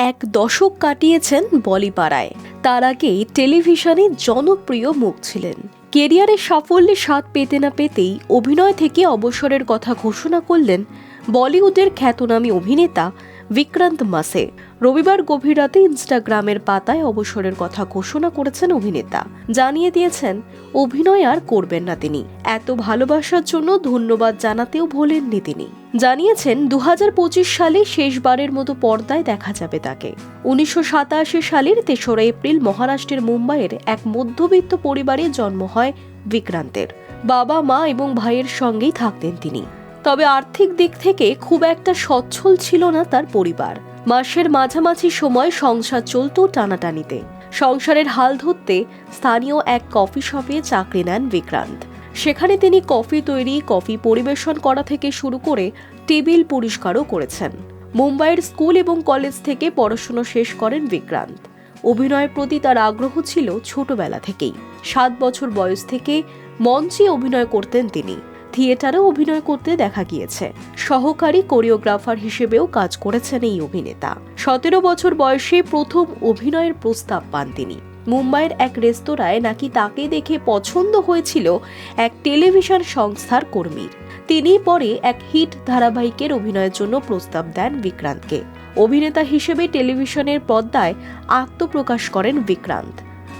এক দশক কাটিয়েছেন বলিপাড়ায়। তার আগে টেলিভিশনে জনপ্রিয় মুখ ছিলেন। কেরিয়ারে সাফল্যে স্বাদ পেতে না পেতেই অভিনয় থেকে অবসরের কথা ঘোষণা করলেন বলিউডের খ্যাতনামী অভিনেতা বিক্রান্ত মাসে। রবিবার গভীর রাতে ইনস্টাগ্রামের পাতায় অবসরের কথা ঘোষণা করেছেন অভিনেতা। জানিয়ে দিয়েছেন, অভিনয় আর করবেন না তিনি। এত ভালোবাসার জন্য ধন্যবাদ জানাতেও ভোলেননি তিনি। জানিয়েছেন দু হাজার পঁচিশ সালে শেষবারের মতো পর্দায় দেখা যাবে তাকে। উনিশশো সাতাশি সালের তেসরা এপ্রিল মহারাষ্ট্রের মুম্বাইয়ের এক মধ্যবিত্ত পরিবারে জন্ম হয় বিক্রান্তের। বাবা, মা এবং ভাইয়ের সঙ্গেই থাকতেন তিনি। তবে আর্থিক দিক থেকে খুব একটা সচ্ছল ছিল না তার পরিবার। মাসের মাঝামাঝি সময় সংসার চলত টানাটানিতে। সংসারের হাল ধরতে স্থানীয় এক কফি শপে চাকরি নেন বিক্রান্ত। সেখানে তিনি কফি তৈরি, কফি পরিবেশন করা থেকে শুরু করে টেবিল পরিষ্কারও করেছেন। মুম্বাইয়ের স্কুল এবং কলেজ থেকে পড়াশুনো শেষ করেন বিক্রান্ত। অভিনয়ের প্রতি তার আগ্রহ ছিল ছোটবেলা থেকেই। সাত বছর বয়স থেকে মঞ্চে অভিনয় করতেন তিনি। থিয়েটারেও অভিনয় করতে দেখা গিয়েছে। সহকারী কোরিওগ্রাফার হিসেবেও কাজ করেছেন এই অভিনেতা। সতেরো বছর বয়সে প্রথম অভিনয়ের প্রস্তাব পান তিনি। মুম্বাইয়ের এক রেস্তোরাঁয় নাকি তাকে দেখে পছন্দ হয়েছিল এক টেলিভিশন সংস্থার কর্মীর। তিনি পরে এক হিট ধারাবাহিকের অভিনয়ের জন্য প্রস্তাব দেন বিক্রান্তকে। অভিনেতা হিসেবে টেলিভিশনের পর্দায় আত্মপ্রকাশ করেন বিক্রান্ত।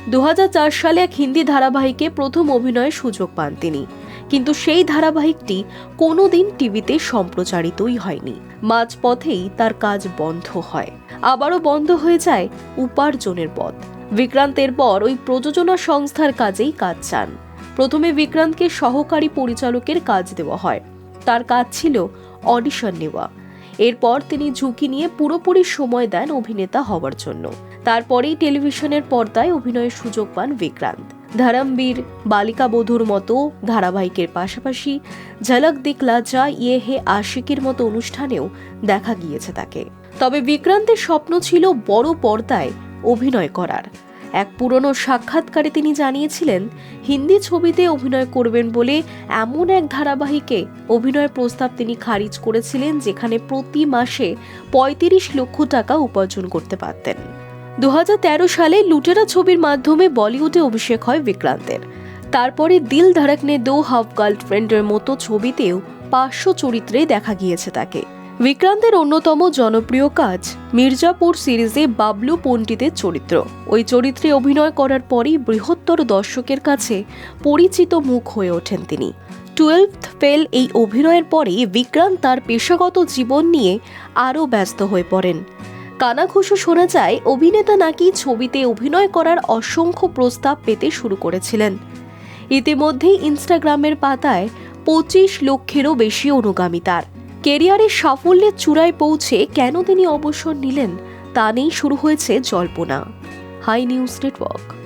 দু হাজার চার সালে এক হিন্দি ধারাবাহিকে প্রথম অভিনয়ের সুযোগ পান তিনি। কিন্তু সেই ধারাবাহিকটি কোনোদিন টিভিতে সম্প্রচারিতই হয়নি। মাঝপথেই তার কাজ বন্ধ হয়। আবারও বন্ধ হয়ে যায় উপার্জনের পথ। বিক্রান্তের পর ওই প্রযোজনা সংস্থার কাজেই কাজ চান। প্রথমে বিক্রান্তকে সহকারী পরিচালকের কাজ দেওয়া হয়। তার কাজ ছিল অডিশন নেওয়া। এরপর তিনি ঝুঁকি নিয়ে পুরোপুরি সময় দেন অভিনেতা হওয়ার জন্য। তারপরেই টেলিভিশনের পর্দায় অভিনয়ের সুযোগ পান বিক্রান্ত। ধরমবীর বালিকা বধূর মতো ধারাবাহিকের পাশাপাশি ঝলক দিকলা যা ইয়ে হে আশিকের মতো অনুষ্ঠানেও দেখা গিয়েছে তাকে। তবে বিক্রান্তের স্বপ্ন ছিল বড় পর্দায় অভিনয় করার। এক পুরনো সাক্ষাৎকারে তিনি জানিয়েছিলেন, হিন্দি ছবিতে অভিনয় করবেন বলে এমন এক ধারাবাহিকে অভিনয় প্রস্তাব তিনি খারিজ করেছিলেন যেখানে প্রতি মাসে পঁয়ত্রিশ লক্ষ টাকা উপার্জন করতে পারতেন। দু হাজার তেরো সালে লুটেরা ছবির মাধ্যমে বলিউডে অভিষেক হয় বিক্রান্তের। তারপরে দিল ধড়কনে দো হাফ গার্লফ্রেন্ডের মতো ছবিতেও পার্শ্ব চরিত্রে দেখা গিয়েছে তাকে। বিক্রান্তের অন্যতম জনপ্রিয় কাজ মির্জাপুর সিরিজে বাবলু পণ্ডিতের চরিত্র। ওই চরিত্রে অভিনয় করার পরই বৃহত্তর দর্শকের কাছে পরিচিত মুখ হয়ে ওঠেন তিনি। টুয়েলভ ফেল এই অভিনয়ের পরে বিক্রান্ত তার পেশাগত জীবন নিয়ে আরও ব্যস্ত হয়ে পড়েন। কানাঘুষো শোনা যায়, অভিনেতা নাকি ছবিতে অভিনয় করার অসংখ্য প্রস্তাব পেতে শুরু করেছিলেন। ইতিমধ্যেই ইনস্টাগ্রামের পাতায় পঁচিশ লক্ষেরও বেশি অনুগামী তার। কেরিয়ারের সাফল্যের চূড়ায় পৌঁছে কেন তিনি অবসর নিলেন, তা নিয়েই শুরু হয়েছে জল্পনা। High news network.